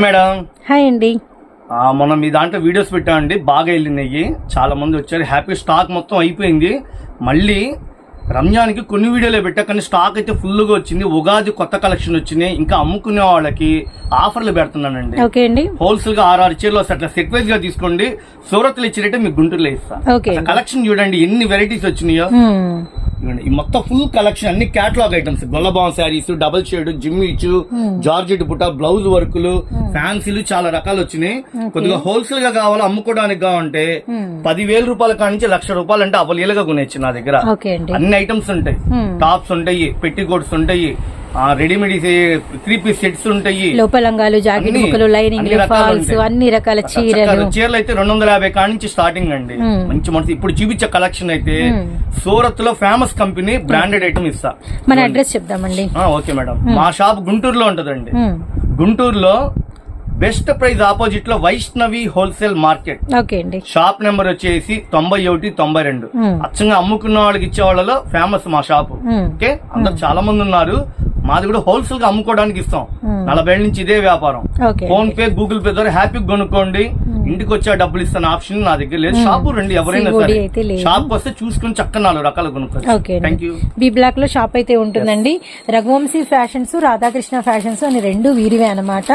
Madam. Hi అండి. ఆ, మొన్న మీ దాంట్లో వీడియోస్ పెట్టామండి బాగా వెళ్ళినాయి. చాలా మంది వచ్చారు. హ్యాపీ స్టాక్ మొత్తం అయిపోయింది. మళ్ళీ రంజాన్కి కొన్ని వీడియోలే పెట్టా కానీ స్టాక్ అయితే ఫుల్గా వచ్చింది. ఉగాది కొత్త కలెక్షన్ వచ్చినాయి. ఇంకా అమ్ముకునే వాళ్ళకి ఆఫర్లు పెడుతున్నానండి. ఓకే అండి. హోల్సేల్గా ఆరు ఆరు చీరలు అట్లా సెట్ వైజ్గా తీసుకోండి. సూరత్లో ఇచ్చినట్టే మీకు గుంటూరులో ఇస్తా. ఓకే. కలెక్షన్ చూడండి ఎన్ని వెరైటీస్ వచ్చినాయో. ఈ మొత్తం ఫుల్ కలెక్షన్ అన్ని catalogue items గొల్లబాం saris double shade Jimmy Choo georgette బుట్ట బ్లౌజ్ వర్కులు ఫ్యాన్సీలు చాలా రకాలు వచ్చినాయి. కొద్దిగా హోల్సేల్గా కావాలి అమ్ముకోవడానికి కావాలంటే పదివేల రూపాయల కాడి నుంచి లక్ష రూపాయలు అంటే అవలీలుగా కొనేచ్చు నా దగ్గర. అన్ని ఐటమ్స్ ఉంటాయి. టాప్స్ ఉంటాయి పెట్టి కోట్స్ ఉంటాయి రెడీమేడ్ త్రీ పీస్ సెట్స్ ఉంటాయి. లోపల లంగాలు జాకెట్ ముక్కలు లైనింగ్ అన్ని రకాలు ఫాల్స్ ఉంటాయి. అన్ని రకాల చీరలు. చీరలు అయితే రెండు వందల యాభై కాడి నుంచి స్టార్టింగ్ అండి. మంచి మనసు ఇప్పుడు చూపించే కలెక్షన్ అయితే సూరత్లో ఫేమస్ కంపెనీ బ్రాండెడ్ ఐటమ్ ఇస్తా. మన అడ్రస్ చెప్దామండి. Okay madam. మా షాప్ గుంటూరులో ఉంటదండి. గుంటూరులో బెస్ట్ ప్రైస్ ఆపోజిట్లో వైష్ణవి హోల్సేల్ మార్కెట్. ఓకే అండి. షాప్ నెంబర్ వచ్చేసి తొంభై ఒకటి తొంభై రెండు. అచ్చంగా అమ్ముకున్న వాళ్ళకి ఇచ్చే వాళ్ళలో ఫేమస్ మా షాపు. ఓకే? అందరు చాలా మంది ఉన్నారు. మాది కూడా హోల్సేల్గా అమ్ముకోవడానికి ఇస్తాం. నలభై ఏళ్ళ నుంచి ఇదే వ్యాపారం. ఫోన్ పే గూగుల్ పే ద్వారా హ్యాపీగా కొనుక్కోండి. ఇంటికి వచ్చే డబ్బులు ఇస్తాను ఆప్షన్ నా దగ్గర లేదు. షాపు రండి ఎవరైనా సరే. షాప్ వస్తే చూసుకుని చక్కగా నాలుగు రకాలు కొనుక్కోవచ్చు. ఓకే థ్యాంక్ యూ బి బ్లాక్లో షాప్ అయితే ఉంటుందండి. రఘువంశీ ఫ్యాషన్స్ రాధాకృష్ణ ఫ్యాషన్స్ అని రెండు వీరివే అనమాట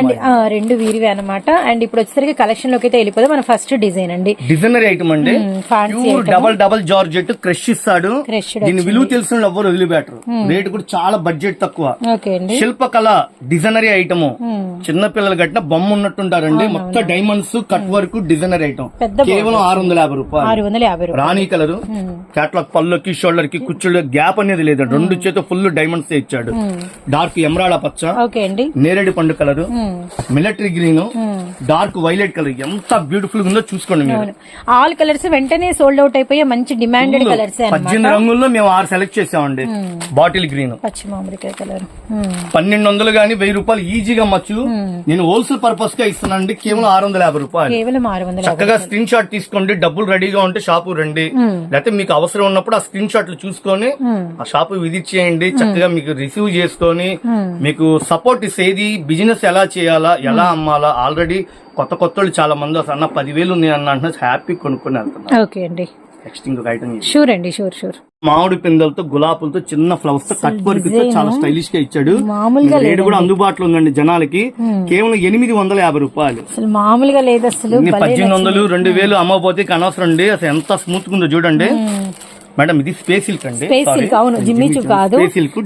అండ్ రెండు వీరివే అనమాట అండ్ ఇప్పుడు వచ్చేసరికి కలెక్షన్లోకి అయితే వెళ్ళిపోతే మన ఫస్ట్ డిజైన్ అండి. డిజైనరీ ఐటమ్ అండి. డబల్ డబల్ జార్జెట్ క్రష్ ఇస్తాడు. దీని విలువ తెలిసిన ఎవరు వదిలిపెట్టరు. రేట్ కూడా చాలా బడ్జెట్ తక్కువ. ఓకే అండి. శిల్పకళ డిజైనరీ ఐటమ్. చిన్న పిల్లలు కట్టిన బొమ్మ ఉన్నట్టుంటారండి. మొత్తం diamonds cut work designer item. కేవలం ఆరు వందల యాభై రూపాయలు. రాణి కలర్. క్యాట్లాగ్ పళ్ళకి షోల్డర్కి కుచ్చులు గ్యాప్ అనేది లేదు. రెండు చేత ఫుల్ డైమండ్స్ ఇచ్చాడు. డార్క్ ఎమరాడ పచ్చ. ఓకే అండి. నేరేడు పండు colour. Military green. Dark violet colour. ఎంత బ్యూటిఫుల్గా ఉందో చూసుకోండి మీరు. ఆల్ కలర్స్ వెంటనే సోల్డ్ అవుట్ అయిపోయే మంచి డిమాండెడ్ కలర్స్ పద్దెనిమిది రంగుల్లో మేము ఆరు సెలెక్ట్ చేసామండి. Bottle green. మామిడికాయ కలర్. పన్నెండు వందలు గానీ వెయ్యి రూపాయలు ఈజీగా అమ్మచ్చు. నేను హోల్సేల్ పర్పస్గా ఇస్తున్నానండి కేవలం ఆరు వందల యాభై రూపాయలు. కేవలం ఆరు వందల చక్కగా స్క్రీన్ షాట్ తీసుకోండి డబ్బులు రెడీగా ఉంటే షాపు రండి. లేకపోతే మీకు అవసరం ఉన్నప్పుడు ఆ స్క్రీన్ షాట్లు చూసుకొని ఆ షాపు విజిట్ చేయండి చక్కగా మీకు రిసీవ్ చేసుకొని మీకు సపోర్ట్ ఇసేది బిజినెస్ ఎలా చేయాలా ఎలా అమ్మాలా. ఆల్రెడీ కొత్త కొత్త వాళ్ళు చాలా మంది వస్తారు అన్న పదివేలు ఉన్నాయి అన్న హ్యాపీ కొనుక్కొని వెళ్తున్నారు. ఓకే అండి. నెక్స్ట్ ఇంకొక ఐటమ్ షూర్ అండి షూర్ షూర్ మామిడి పిందలతో గులాబులతో చిన్న ఫ్లవర్స్తో కట్ వర్క్తో చాలా స్టైలిష్గా ఇచ్చాడు. మామూలుగా రేట్ కూడా అందుబాటులో ఉందండి జనాలకి. కేవలం ఎనిమిది వందల యాభై రూపాయలు. అసలు మామూలుగా లేదు అసలు పద్దెనిమిది వందలు రెండు వేలు అమ్మపోతే అనవసరం అండి. అసలు ఎంత స్మూత్ ఉందో చూడండి. మేడం ఇది స్పేస్ సిల్క్ అండి. స్పేస్ సిల్క్ అవును. జిమ్మిచు కాదు. Space silk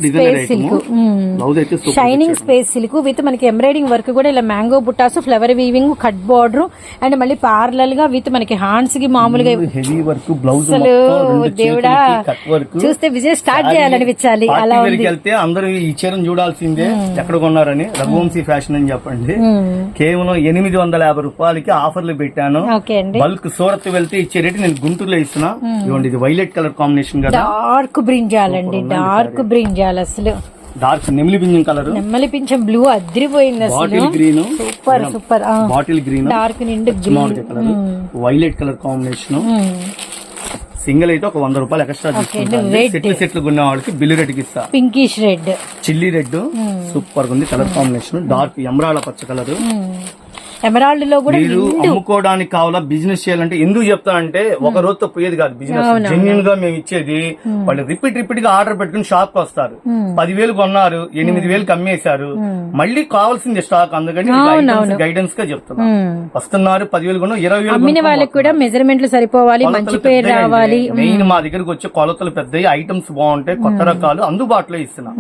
silk. Shining space silk with మనకి ఎంబ్రాయిడింగ్ వర్క్ కూడా ఇలా mango బుట్టాస్ flower weaving cut border and మళ్ళీ పార్లల్గా విత్ మనకి హ్యాండ్స్కి మామూలుగా హెవీ వర్క్ బ్లౌజ్ అసలు దేవుడా కట్ వర్క్ చూస్తే విజయ్ స్టార్ట్ చేయాలనిపించాలి. అలా ఉంది. వెళ్తే అందరూ ఈ చీరను చూడాల్సిందే. ఎక్కడ కొన్నారని? రఘువంశీ ఫ్యాషన్ అని చెప్పండి. కేవలం ఎనిమిది వందల యాభై రూపాయలకి ఆఫర్లు పెట్టాను. ఓకే అండి. బల్క్ సూరత్ వెళ్తే ఇచ్చే రేటు నేను గుంటూరులో ఇస్తున్నా. ఇదిగోండి ఇది వైలెట్ కలర్ కాంబినేషన్ కదా? డార్క్ బ్రింజాల్ అండి డార్క్ బ్రింజాల్ అసలు. డార్క్ నెమిలి బింజం కలర్ నెమ్మలి పింఛం బ్లూ అదిరిపోయింది bottle green? Super super bottle green? Dark నిండు మామిడికాయ colour violet colour combination. Single అయితే ఒక వంద రూపాయలు ఎక్స్ట్రా తీసుకుంటాను. సెట్లు సెట్లు కొన్న వాళ్ళకి బిల్లు రేటుకి ఇస్తా. పింకిష్ రెడ్ చిల్లీ రెడ్ సూపర్గా ఉంది కలర్ కాంబినేషన్. డార్క్ ఎమరాళ్ళ పచ్చ కలర్ ఎమరాల్డ్లో కూడా మీరు అమ్ముకోవడానికి కావాలా? బిజినెస్ చేయాలంటే ఎందుకు చెప్తానంటే ఒక రోజుతో పోయేది కాదు. బిజినెస్ జెన్యున్గా మేము ఇచ్చేది వాళ్ళు రిపీట్ రిపీట్గా ఆర్డర్ పెట్టుకుని షాప్కి వస్తారు పదివేలు కొన్నారు ఎనిమిది వేలు కమ్మేశారు మళ్ళీ కావాల్సింది స్టాక్. అందుకని గైడెన్స్గా చెప్తున్నా. వస్తున్నారు పదివేలు కొన్న ఇరవై వేలు అమ్మిన వాళ్ళకి కూడా మెజర్మెంట్లు సరిపోవాలి మంచి పేరు రావాలి. మెయిన్ మా దగ్గరకు వచ్చే కొలతలు పెద్దవి ఐటమ్స్ బాగుంటాయి కొత్త రకాలు అందుబాటులో ఇస్తున్నా.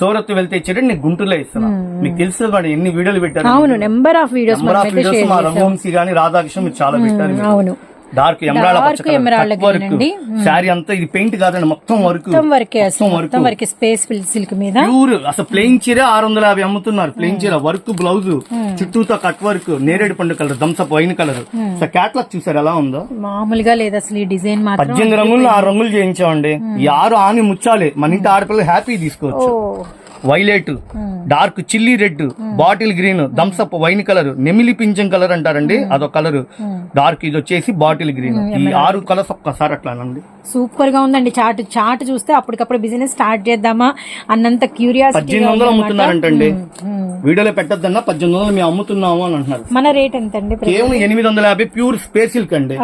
సూరత్ వెళ్తే ఇచ్చేటట్టు నీకు గుంటూరులో ఇస్తున్నా. మీకు తెలుసు మేడం ఎన్ని వీడియోలు పెట్టారు? అవును number of videos number of videos మా రఘువంశీ గాని రాధాకృష్ణ మీరు చాలా పెట్టారు. అవును. డార్క్ ఎమరాళ్ళ శారీ అంతా ఇది పెయింట్ కాదండి మొత్తం వర్క్. మొత్తం వరకే స్పేస్ సిల్క్ మీద. ప్యూర్. అసలు ప్లెయిన్ చీర ఆరు వందల యాభై అమ్ముతున్నారు. ప్లెయిన్ చీర వర్క్ బ్లౌజ్. చుట్టూతో కట్ వర్క్ నేరేడు పండు colour Thums Up wine colour. Catalogue చూసారు ఎలా ఉందో? మామూలుగా లేదు అసలు ఈ డిజైన్ మాత్రం. పద్దెనిమిది రంగులు ఆరు రంగులు చేయించామండి. ఈ ఆరు ఆని ముచ్చాలి. మన ఇంటి ఆడపిల్లలు హ్యాపీ తీసుకోవచ్చు. Violet dark chilli red bottle green Thums Up wine colour నెమిలి పింఛం కలర్ అంటారండి అదొక కలర్. డార్క్ ఇది వచ్చేసి బాటిల్ గ్రీన్. ఈ ఆరు కలర్స్ ఒక్కసారి అట్లా అనండి సూపర్గా ఉందండి. చాట్ చాట్ చూస్తే అప్పటికప్పుడు బిజినెస్ స్టార్ట్ చేద్దామా అన్నంత క్యూరియాసిటీ పద్దెనిమిది వందలు అమ్ముతున్నారంటండి. వీడియోలో పెట్టద్దన్నా పద్దెనిమిది వందలు మేము అమ్ముతున్నాము అని అంటున్నారు. మన రేట్ ఎంత అండి కేవలం ఎనిమిది వందల యాభై ప్యూర్ స్పేస్ సిల్క్ అండి.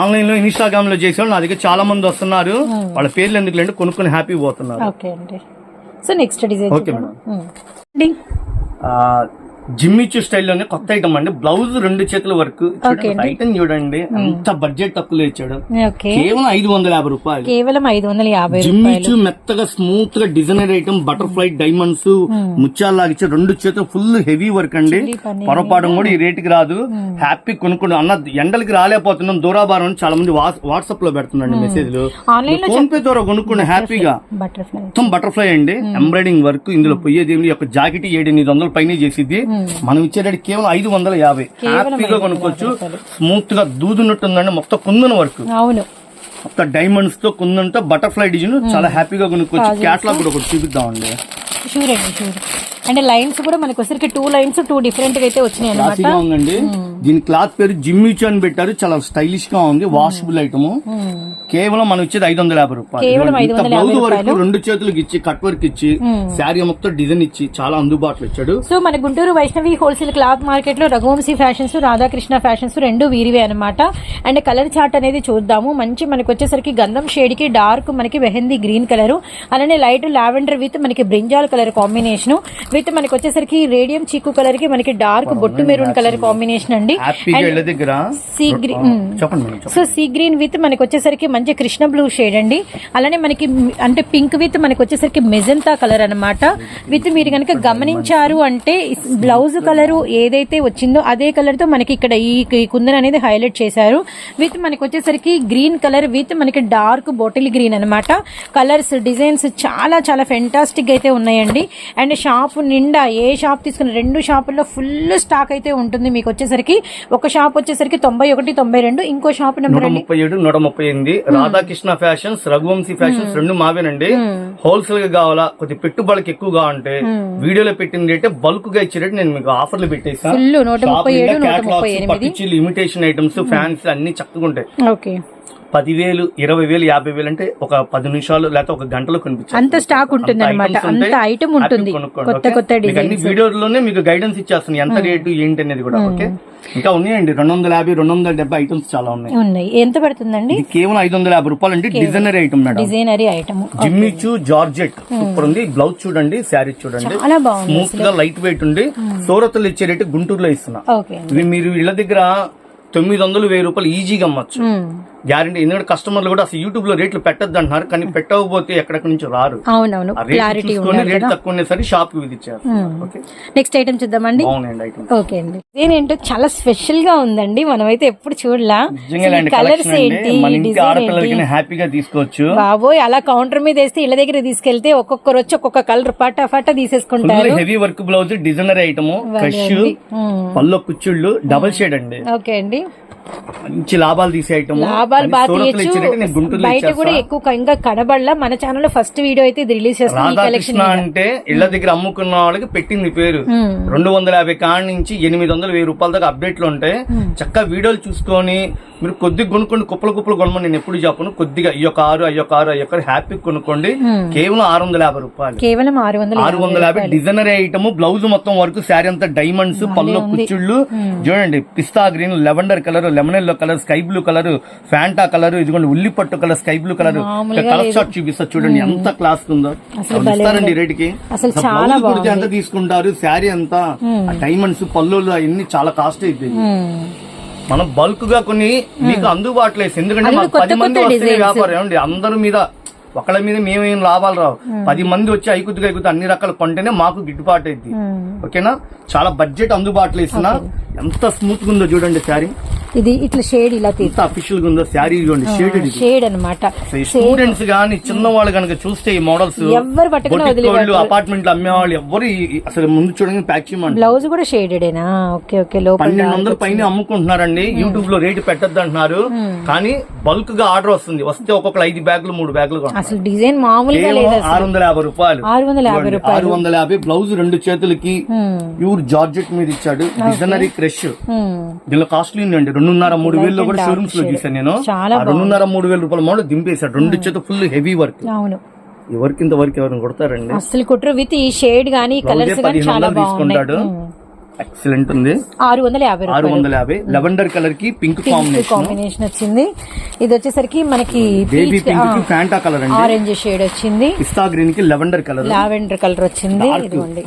ఆన్లైన్లో ఇన్స్టాగ్రామ్లో చేసేవాళ్ళు నా దగ్గర చాలా మంది వస్తున్నారు. వాళ్ళ పేర్లు ఎందుకు లేండి కొనుక్కొని హ్యాపీ పోతున్నారు. ఓకే అండి. So next design okay madam ఆ, జిమ్మిచ్చు స్టైల్లోనే కొత్త ఐటమ్ అండి. బ్లౌజ్ రెండు చేతుల వరకు. ఐటమ్ చూడండి అంత బడ్జెట్ తక్కువలో ఇచ్చాడు. కేవలం ఐదు వందల యాభై రూపాయలు. కేవలం ఐదు వందల యాభై జిమ్మిచ్చు మెత్తగా స్మూత్గా డిజైనర్ ఐటమ్ బటర్ఫ్లై డైమండ్స్ ముత్యాలు లాగిచ్చే రెండు చేతులు ఫుల్ హెవీ వర్క్ అండి. పొరపాటు కూడా ఈ రేటుకి రాదు. హ్యాపీ కొనుక్కోండి. అన్న ఎండలకి రాలేకపోతున్నాం. దూరాభారం అని చాలా మంది వాట్సాప్లో పెడుతున్నాండి మెసేజ్లు లో ఫోన్ పే ద్వారా కొనుక్కోండి. హ్యాపీగా మొత్తం బటర్ఫ్లై అండి. ఎంబ్రాయిడింగ్ వర్క్ ఇందులో పోయేది ఏమి ఒక జాకెట్ ఏడు ఎనిమిది వందల పైన చేసిద్ది. మనం ఇచ్చే రేటు కేవలం ఐదు వందల యాభై. హ్యాపీగా కొనుక్కోవచ్చు. స్మూత్గా దూదున్నట్టుందండి మొత్తం కుందన వర్క్. అవును. మొత్తం డైమండ్స్తో కుందంతో బటర్ఫ్లై డిజైన్ చాలా హ్యాపీగా కొనుక్కోవచ్చు. క్యాట్లాగ్ కూడా ఒకటి చూపిద్దామండి. షూర్ అండి షూర్. అంటే లైన్స్ కూడా మనకి వచ్చరికి టూ లైన్స్ టూ డిఫరెంట్గా అయితే వచ్చినాయి అనమాట ఉందండి. దీని క్లాత్ పేరు జిమ్మిచు అని పెట్టారు. చాలా స్టైలిష్గా ఉంది. వాషబుల్ ఐటమ్ కేవలం మనం ఇచ్చేది ఐదు వందల యాభై కేవలం రూపాయలు ఇంత 550 బ్లౌజ్ వరకు రెండు చేతులకు ఇచ్చి కట్ వర్క్ ఇచ్చి శారీ మొత్తం డిజైన్ ఇచ్చి చాలా అందుబాటులో ఇచ్చాడు. సో మన గుంటూరు వైష్ణవి హోల్సేల్ క్లాత్ మార్కెట్లో రఘువంశీ ఫ్యాషన్స్ రాధాకృష్ణ ఫ్యాషన్స్ రెండు వీరివే అనమాట అండ్ కలర్ చార్ట్ అనేది చూద్దాము. మంచి మనకి వచ్చేసరికి గంధం షేడ్కి డార్క్ మనకి మెహందీ గ్రీన్ కలర్. అలానే లైట్ లావెండర్ విత్ మనకి బ్రింజాల్ కలర్ కాంబినేషన్. విత్ మనకి వచ్చేసరికి రేడియం చీకు కలర్కి మనకి డార్క్ బొట్టు మెరూన్ కలర్ కాంబినేషన్ అండి. Sea green so sea green with మనకి వచ్చేసరికి మంచి కృష్ణ బ్లూ షేడ్ అండి. అలానే మనకి అంటే పింక్ విత్ మనకి వచ్చేసరికి మెజంతా కలర్ అన్నమాట. విత్ మీరు కనుక గమనించారు అంటే బ్లౌజ్ కలర్ ఏదైతే వచ్చిందో అదే కలర్తో మనకి ఇక్కడ ఈ కుందన్ అనేది హైలైట్ చేశారు. విత్ మనకి వచ్చేసరికి గ్రీన్ కలర్ విత్ మనకి డార్క్ బాటిల్ గ్రీన్ అన్నమాట. కలర్స్ డిజైన్స్ చాలా చాలా ఫెంటాస్టిక్ అయితే ఉన్నాయండి. అండ్ షాప్ నిండా ఏ షాప్ తీసుకున్న రెండు షాపుల్లో ఫుల్ స్టాక్ అయితే ఉంటుంది మీకు వచ్చేసరికి. ఒక షాప్ వచ్చేసరికి తొంభై ఒకటి తొంభై రెండు ఇంకో షాప్ నెంబర్ ముప్పై ఏడు నూట ముప్పై ఎనిమిది రాధాకృష్ణ ఫ్యాషన్స్ రఘువంశీ ఫ్యాషన్స్ రెండు మావేనండి. హోల్సేల్గా కావాలా కొద్ది పెట్టుబడికి ఎక్కువగా ఉంటే వీడియోలో పెట్టిన రేటే బల్క్గా ఇచ్చే రేటు నేను మీకు ఆఫర్లు పెట్టేసా ఫుల్ నూట ముప్పై ఏడు నూట ముప్పై ఎనిమిది. పట్టించి ఇమిటేషన్ ఐటమ్స్ ఫ్యాన్స్ అన్ని చక్కగా ఉంటాయి పదివేలు ఇరవై వేలు యాభై వేలు అంటే ఒక పది నిమిషాలు లేకపోతే ఒక గంటలో కనిపించారు అంత స్టాక్ ఉంటుంది అనమాట అంత ఐటమ్ ఉంటుంది. కొత్త కొత్త అన్ని వీడియోలోనే మీకు గైడెన్స్ ఇచ్చేస్తాను ఎంత రేటు ఏంటి అనేది కూడా ఓకే? ఇంకా ఉన్నాయండి. రెండు వందల యాభై రెండు వందల డెబ్బై ఐటమ్స్ చాలా ఉన్నాయి. ఉన్నాయి. ఎంత పడుతుందండి? కేవలం ఐదు వందల యాభై రూపాయలు అంటే designer item madam designery item Jimmy Choo georgette super ఉంది. బ్లౌజ్ చూడండి శారీ చూడండి. స్మూత్గా లైట్ వెయిట్ ఉంది. సూరత్లో ఇచ్చే రేటు గుంటూరులో ఇస్తున్నా. ఇవి మీరు ఇళ్ళ దగ్గర తొమ్మిది వందలు వెయ్యి రూపాయలు ఈజీగా అమ్మచ్చు. గ్యారంటీ. ఎందుకంటే కస్టమర్లు కూడా అసలు యూట్యూబ్లో రేట్లు పెట్టద్దు అంటున్నారు కానీ పెట్టకపోతే ఎక్కడెక్కడి నుంచి రారు. అవునవును. క్లారిటీ రేట్ తక్కువ షాప్కి విధించారు ఓకే? నెక్స్ట్ ఐటమ్ చూద్దామండి. ఓకే అండి. ఇదేంటో చాలా స్పెషల్గా ఉందండి. మనం అయితే ఎప్పుడు చూడలా. కలర్స్ ఏంటి హ్యాపీగా తీసుకోవచ్చు. బాబోయ్ అలా కౌంటర్ మీద వేస్తే ఇళ్ళ దగ్గర తీసుకెళ్తే ఒక్కొక్కరు వచ్చి ఒక్కొక్క కలర్ పటా పటా తీసేసుకుంటారు. Heavy work blouse designer item fresh పల్లో కుచ్చుళ్ళు డబల్ షేడ్ అండి. ఓకే అండి. మంచి లాభాలు తీసే ఐటమ్ లాభాలు బాగా తీయచ్చు బయట కూడా. ఎక్కువ ఇంకా కనబడలా. మన ఛానల్లో ఫస్ట్ వీడియో అయితే ఇది రిలీజ్ చేస్తాం అంటే ఇళ్ళ దగ్గర అమ్ముకున్న వాళ్ళకి పెట్టింది పేరు. రెండు వందల యాభై కాడ నుంచి ఎనిమిది వందల వెయ్యి రూపాయల దాకా అప్డేట్లు ఉంటాయి చక్కగా వీడియోలు చూసుకొని మీరు కొద్దిగా కొనుక్కోండి కుప్పలు కుప్పలు కొనమని నేను ఎప్పుడు చెప్పను. కొద్దిగా అయ్యో కారు అయ్యో కారు అయ్యో కారు హ్యాపీ కొనుక్కోండి. కేవలం ఆరు వందల యాభై రూపాయలు. కేవలం ఆరు వందల ఆరు వందల యాభై డిజైనర్ ఐటమ్ బ్లౌజ్ మొత్తం వరకు శారీ అంతా డైమండ్స్ పళ్ళు కుచ్చుళ్ళు. చూడండి పిస్తా green lavender colour lemon yellow colour sky blue colour Fanta colour ఇదిగోండి ఉల్లి పట్టు colour sky blue colour. Colour short చూపిస్తా చూడండి ఎంత క్లాస్ ఉందో. ఇస్తారండి రేట్కి అసలు అసలు చాలా ఎంత తీసుకుంటారు శారీ ఎంత? డైమండ్స్ పళ్ళులు అవన్నీ చాలా కాస్ట్ అవుతాయి మనం బల్క్గా కొన్ని మీకు అందుబాటులో ఎందుకంటే పది మంది వస్తే వ్యాపారం ఏమండి అందరి మీద ఒకళ్ళ మీద మేమేం లాభాలు రావు. పది మంది వచ్చి ఐకుద్దుగా ఐకుద్దు అన్ని రకాలు కొంటేనే మాకు గిట్టుబాటు అయింది ఓకేనా? చాలా బడ్జెట్ అందుబాటులో ఇస్తున్నా. ఎంత స్మూత్గా ఉందో చూడండి శారీ. ఇది ఇట్లా షేడ్ ఇలా తీసి ఎంత అఫీషియల్గా ఉందో శారీ షేడెడ్ ఇది. షేడ్ అనమాట స్టూడెంట్స్ గాని చిన్న వాళ్ళు కనుక చూస్తే ఈ మోడల్స్ ఎవ్వరు పట్టుకుని అపార్ట్మెంట్లో అమ్మే వాళ్ళు ఎవరు అసలు ముందు చూడండి ప్యాక్ చేయమంటారు. బ్లౌజ్ కూడా షేడెడేనా ఓకే ఓకే. లోపల పన్నెండు వందల పైన అమ్ముకుంటున్నారండి. యూట్యూబ్లో రేటు పెట్టద్దు అంటున్నారు కానీ బల్క్గా ఆర్డర్ వస్తుంది. వస్తే ఒక్కొక్కరు ఐదు బ్యాగులు మూడు బ్యాగులు. అసలు డిజైన్ మామూలుగా లేదు ఆరు వందల యాభై రూపాయలు. ఆరు వందల యాభై రూపాయలు. ఆరు వందల యాభై బ్లౌజ్ రెండు చేతులకి ఉమ్, ప్యూర్ జార్జెట్ మీద ఇచ్చాడు. డిజైనరీ క్రష్ ఉమ్. దీనిలో కాస్ట్లీ ఉందండి. రెండున్నర మూడు వేలలో కూడా షోరూమ్స్లో చూసాను నేను. రెండున్నర మూడు వేల రూపాయల మోడల్ దింపేశాడు. రెండు చేత ఫుల్ హెవీ వర్క్ అవును. ఈ వర్క్ ఇంత వర్క్ ఎవరైనా కొడతారండి? అసలు కుట్ర విత్ ఈ షేడ్ గానీ కలర్స్ గానీ పదిహేను చాలా వందలు బాగున్నాయి. తీసుకుంటాడు. ఎక్సలెంట్ ఉంది. ఆరు వందల యాభై ఆరు వందల యాభై. లెవెండర్ కలర్కి పింక్ కాంబినేషన్ వచ్చింది. ఇది వచ్చేసరికి మనకి బేబీ పింక్కి ఫ్యాంటా కలర్ అండి. ఆరెంజ్ షేడ్ వచ్చింది. పిస్తా గ్రీన్కి లెవెండర్ కలర్ లావెండర్ కలర్ వచ్చింది.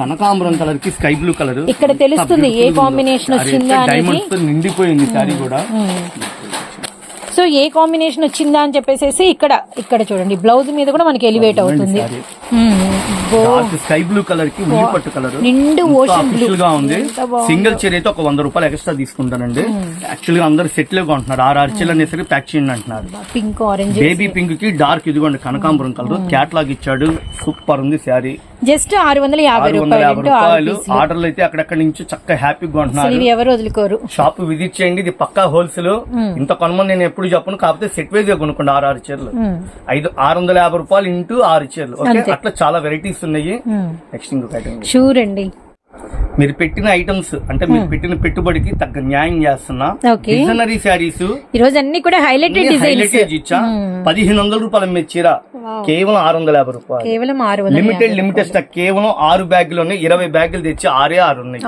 కనకాంబరం కలర్కి స్కై బ్లూ కలర్ ఇక్కడ తెలుస్తుంది ఏ కాంబినేషన్ వచ్చిందా డైమండ్స్తో నిండిపోయింది శారీ కూడా. సో ఏ కాంబినేషన్ వచ్చిందా అని చెప్పేసి ఇక్కడ ఇక్కడ చూడండి. బ్లౌజ్ మీద కూడా మనకి ఎలివేట్ అవుతుంది. డార్క్ స్కై బ్లూ కలర్కి ఉల్లి పట్టు కలర్. నిండు ఓషన్ బ్లూ గా ఉంది. సింగిల్ చీర అయితే ఒక వంద రూపాయలు ఎక్స్ట్రా తీసుకుంటానండి. యాక్చువల్గా అందరు సెట్లో కొంటున్నారు ఆరు ఆరు చీరలు అనేసరికి ప్యాక్ చేయండి అంటున్నారు. పింక్ ఆరెంజ్ బేబీ పింక్కి డార్క్ ఇదిగోండి కనకాంబరం కలర్. క్యాట్లాగ్ ఇచ్చాడు. సూపర్ ఉంది శారీ. జస్ట్ ఆరు వందల యాభై రూపాయలు. ఆర్డర్లు అయితే అక్కడక్కడ నుంచి చక్కగా హ్యాపీగా కొంటున్నారు ఎవరు వదులుకోరు. షాప్ విజిట్ చేయండి ఇది పక్కా హోల్సేల్ ఇంత కొనమని నేను ఎప్పుడు చెప్పను కాకపోతే సెట్ వైజ్గా కొనుక్కోండి ఆరు ఆరు చీరలు. ఐదు ఆరు వందల యాభై రూపాయలు ఇంటూ ఆరు చీరలు. అట్లా చాలా వెరైటీస్ ఉన్నాయి. నెక్స్ట్ ఇంకొక ఐటమ్ షూర్ అండి. మీరు పెట్టిన ఐటమ్స్ అంటే మీరు పెట్టిన పెట్టుబడికి తగ్గ న్యాయం చేస్తున్నా. డిజైనరీ శారీస్ ఈ రోజు అన్ని కూడా హైలైటెడ్ హైలైటేజ్ ఇచ్చా. పదిహేను వందల రూపాయల మీద చీర. కేవలం ఆరు వందల యాభై రూపాయలు. కేవలం ఆరు లిమిటెడ్ లిమిటెడ్ స్టాక్ కేవలం ఆరు బ్యాగులు ఉన్నాయి ఇరవై బ్యాగులు తెచ్చి ఆరే ఆరు ఉన్నాయి.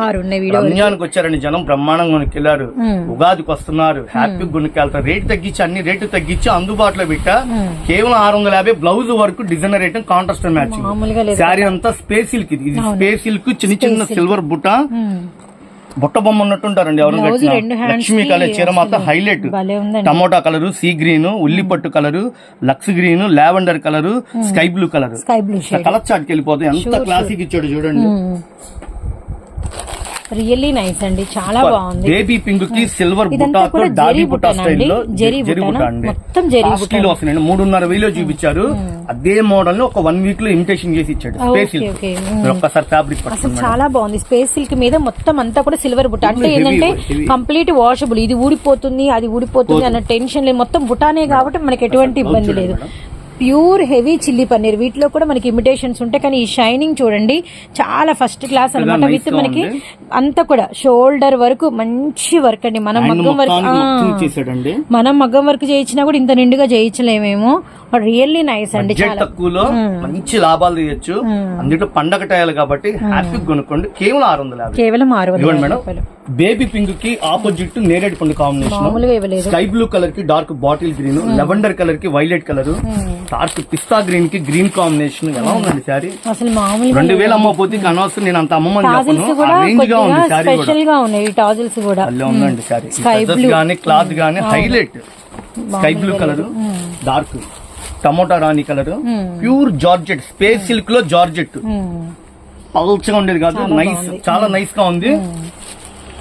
రంజాన్కి వచ్చారండి జనం బ్రహ్మాండంగా కొనుక్కెళ్ళారు ఉగాదికి వస్తున్నారు. హ్యాపీ కొనుక్కెళ్తారు రేటు తగ్గించి అన్ని రేటు తగ్గించి అందుబాటులో పెట్టా. కేవలం ఆరు వందల యాభై blouse work designer item contrast matching sari అంతా స్పేస్ సిల్క్ ఇది. ఇది స్పేస్ సిల్క్ చిన్న చిన్న సిల్వర్ బుట్ట. మ్మ్. బుట్ట బొమ్మ ఉన్నట్టుంటారండి ఎవరు లక్ష్మీ కలర్ చీర మాత్రం హైలైట్ భలే ఉందండి. Tomato colour sea green ఉల్లిపట్టు colour Lux green lavender colour sky blue colour. Sky blue colour చాట్కి వెళ్ళిపోతుంది ఎంత క్లాసిక్ ఇచ్చాడు చూడండి. రియల్లీ నైస్ అండి. చాలా బాగుంది. బేబీ పింక్కి సిల్వర్ డాబీ జరీ మొత్తం జరీ వస్తున్నాయండి మూడున్నర వేలో చూపించారు. అదే మోడల్ని ఒక వన్ వీక్లో ఇమిటేషన్ చేసి ఇచ్చాడు. స్పేస్ ఒక్కసారి ఫ్యాబ్రిక్ అసలు పట్టుకోండి చాలా బాగుంది. స్పేస్ సిల్క్ మీద మొత్తం అంతా కూడా సిల్వర్ బుట్ట అంటే ఏంటంటే. Complete washable. ఇది ఊడిపోతుంది అది ఊడిపోతుంది అన్న టెన్షన్ లేదు. మొత్తం బుటానే కాబట్టి మనకి ఎటువంటి ఇబ్బంది లేదు. Pure heavy chilli paneer. వీటిలో కూడా మనకి ఇమిటేషన్స్ ఉంటాయి కానీ ఈ షైనింగ్ చూడండి చాలా ఫస్ట్ క్లాస్ అనమాట విత్ మనకి. అంతా కూడా షోల్డర్ వరకు మంచి వర్క్ అండి. మనం మగ్గం వర్క్ మనం మగ్గం వర్క్ చేయించినా కూడా ఇంత నిండుగా చేయించలేమేమో. రియల్లీ నైస్ అండి చాలా. తక్కువలో మంచి లాభాలు తీయచ్చు. అందులో పండగ టయాలు కాబట్టి హ్యాపీ కొనుక్కోండి. కేవలం ఆరు వందల కేవలం ఆరు వందల మేడం. బేబీ పింక్కి ఆపోజిట్ నేరేడు పండు కాంబినేషన్ స్కై బ్లూ కలర్కి డార్క్ బాటిల్ గ్రీన్ లెవెండర్ కలర్కి వైలెట్ కలర్ డార్క్ పిస్తా గ్రీన్కి గ్రీన్ కాంబినేషన్ ఎలా ఉందండి శారీ? అసలు రెండు వేలు అమ్మకపోతే ఇక అనవసరం నేను అంత అమ్మమని రేంజ్గా ఉంది కొద్దిగా శారీ కూడా. స్పెషల్గా ఉన్నాయి ఈ టాజిల్స్ కూడా. అల్లే ఉందండి శారీ. Sky blue. గానీ క్లాత్ గానీ highlight sky blue colour dark tomato రాణి కలర్ ప్యూర్ జార్జెట్ స్పేస్ సిల్క్లో జార్జెట్. పల్చగా ఉండేది కాదు. నైస్ చాలా నైస్గా ఉంది.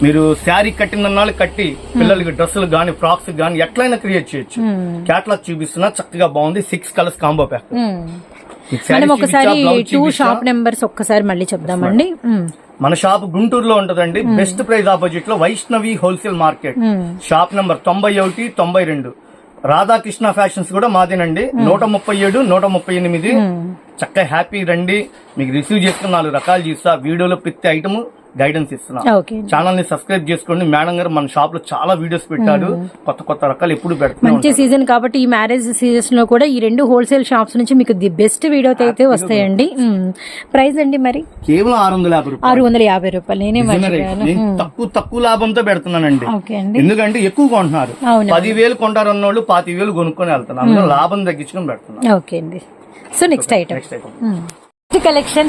మీరు శారీ కట్టిన నాళ్ళు కట్టి పిల్లలకి డ్రెస్సులు గానీ ఫ్రాక్స్ గానీ ఎట్లయినా క్రియేట్ చేయొచ్చు. క్యాట్లాగ్ చూపిస్తున్నా చక్కగా బాగుంది. Six colours combo pack. మ్మ్. మనం ఒకసారి టూ షాప్ నెంబర్స్ ఒక్కసారి మళ్ళీ చెప్దామండి. మన షాప్ గుంటూరులో ఉంటదండి. బెస్ట్ ప్రైస్ ఆపోజిట్లో Vaishnavi wholesale market. Shop number తొంభై ఒకటి తొంభై రెండు. రాధాకృష్ణ ఫ్యాషన్స్ కూడా మాదేనండి. నూట ముప్పై ఏడు నూట ముప్పై ఎనిమిది. చక్కగా హ్యాపీ రండి. మీకు రిసీవ్ చేసుకుని నాలుగు రకాలు చూస్తా. వీడియోలో ప్రతి ఐటమ్ గైడెన్స్ ఇస్తున్నా. ఓకే ఛానల్ని సబ్స్క్రైబ్ చేసుకోండి. మేడం గారు మన షాప్లో చాలా వీడియోస్ పెట్టారు. కొత్త కొత్త రకాలు ఎప్పుడు పెడుతున్నాం మంచి సీజన్ కాబట్టి ఈ మ్యారేజ్ సీజన్లో కూడా ఈ రెండు హోల్సేల్ షాప్స్ నుంచి మీకు ది బెస్ట్ వీడియో అయితే వస్తాయండి. ప్రైస్ అండి మరి? కేవలం ఆరు వందల యాభై రూపాయలు. ఆరు వందల యాభై రూపాయలు. నేనే నేను తక్కువ తక్కువ లాభంతో పెడుతున్నానండి. ఎందుకంటే ఎక్కువ కొంటున్నారు. పదివేలు కొంటారన్నోళ్ళు పాతి వేలు కొనుక్కొని వెళ్తున్నారు. అందులో లాభం తగ్గించుకొని పెడుతున్నారు. ఓకే అండి. So next item collection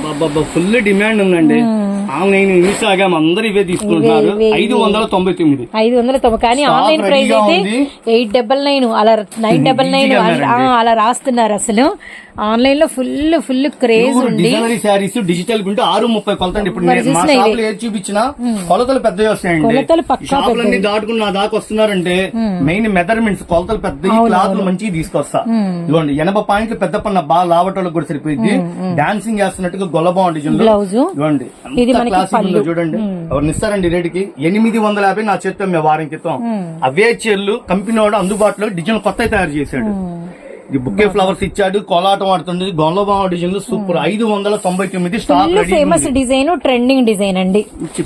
full demand ఉందండి. ఆన్లైన్ అందరు ఇవే తీసుకుంటున్నారు. ఐదు వందల తొంభై తొమ్మిది. ఐదు వందల తొంభై కానీ ఆన్లైన్ ప్రైస్ అయితే. ఎయిట్ డబల్ నైన్ అలా నైన్ డబల్. అలా రాస్తున్నారు అసలు. ఆన్లైన్లో full full craze saris digital ఆరు ముప్పై కొలతండి ఇప్పుడు నేను మా చూసినా షాప్లో ఏది చూపించినా కొలతలు పెద్దవి వస్తాయండి. కొలతలు పక్కా షాపులన్నీ దాటుకుని నా దాకా వస్తున్నారంటే మెయిన్ మెజర్మెంట్స్ కొలతలు క్లాత్లు మంచివి తీసుకొస్తా. ఇదిగోండి ఎనభై పాయింట్లు పెద్ద పన్న బాగా లావటోళ్ళకి కూడా సరిపోయింది డాన్సింగ్ చేస్తున్నట్టుగా గొల్లబాం డిజైన్లో బ్లౌజ్ ఇదిగోండి ఇది క్లాసిక్ చూడండి. ఎవరిని ఇస్తారండి రేటుకి? ఎనిమిది వందల యాభై నా చేత్తో మేము వారం క్రితం అవే చీరలు కంపెనీ వాడు అందుబాటులో డిజైన్ కొత్త తయారు చేశాడు. ఇది బుక్కే ఫ్లవర్స్ ఇచ్చాడు కోలాటం ఆడుతుంది గొల్లబామ డిజైన్ సూపర్. ఐదు వందల తొంభై తొమ్మిది stock famous design trending design అండి.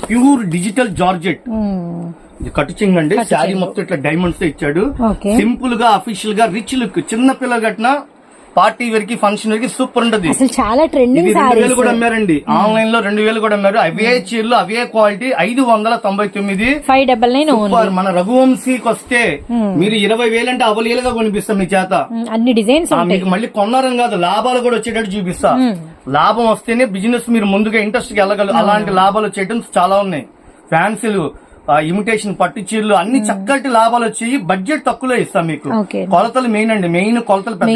Pure digital georgette. ఇది చింగ్ అండి. శారీ మొత్తం ఇట్లా డైమండ్స్తో ఇచ్చాడు. సింపుల్గా అఫీషియల్గా రిచ్ లుక్ చిన్న పిల్ల కట్టిన పార్టీ వేర్కి ఫంక్షన్ వేర్కి సూపర్ ఉంటది. అసలు చాలా ట్రెండింగ్ రెండు వేలు కూడా అమ్మారండి. ఆన్లైన్లో రెండు వేలు కూడా అమ్మారు. అవే చీరలు అవే క్వాలిటీ ఐదు వందల తొంభై తొమ్మిది. ఫైవ్ డబల్ నైన్ మన రఘువంశీకి వస్తే మీరు ఇరవై వేలంటే అవలీలుగా కొనిపిస్తాం మీ చేత. అన్ని డిజైన్స్ మీకు మళ్ళీ కొన్నారని కాదు లాభాలు కూడా వచ్చేటట్టు చూపిస్తా. లాభం వస్తేనే బిజినెస్ మీరు ముందుగా ఇంట్రెస్ట్కి వెళ్ళగలరు అలాంటి లాభాలు వచ్చేయడం చాలా ఉన్నాయి. ఫ్యాన్సీలు ఇమిటేషన్ పట్టు చీరలు అన్ని చక్కటి లాభాలు వచ్చాయి. బడ్జెట్ తక్కువలో ఇస్తాం మీకు. కొలతలు మెయిన్ అండి. మెయిన్ కొలతలు పెద్ద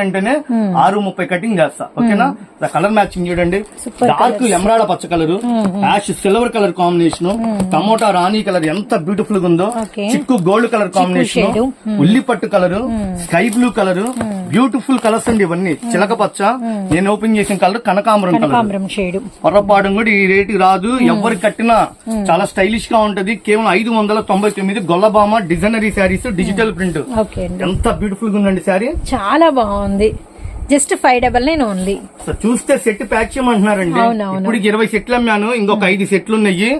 అంటేనే ఆరు ముప్పై కటింగ్ చేస్తా. ఓకేనా? కలర్ మ్యాచింగ్ చూడండి. డార్క్ ఎమరాడ పచ్చ colour. Ash silver colour combination. Tomato రాణి కలర్ ఎంత బ్యూటిఫుల్గా ఉందో. చిక్కు గోల్డ్ కలర్ కాంబినేషన్. ఉల్లి పట్టు colour. Sky blue colour. Beautiful colours అండి ఇవన్నీ. చిలక పచ్చ. నేను ఓపెన్ చేసిన కలర్ కనకాంబరం కలర్. పొరపాటు కూడా ఈ రేటు రాదు. ఎవరికి కట్టినా చాలా స్టైలిష్ గా ఉంటది. కేవలం ఐదు వందల తొంభై తొమ్మిది గొల్లబామ డిజైనరీ శారీస్ డిజిటల్ ప్రింట్ ఎంత బ్యూటిఫుల్గా ఉందండి శారీ. చాలా బాగుంది. Just five double nine only చూస్తే సెట్ ప్యాక్ చేయమంటున్నారండి. ఇప్పుడు ఇరవై సెట్లు అమ్మాను. ఇంకొక ఐదు సెట్లు ఉన్నాయి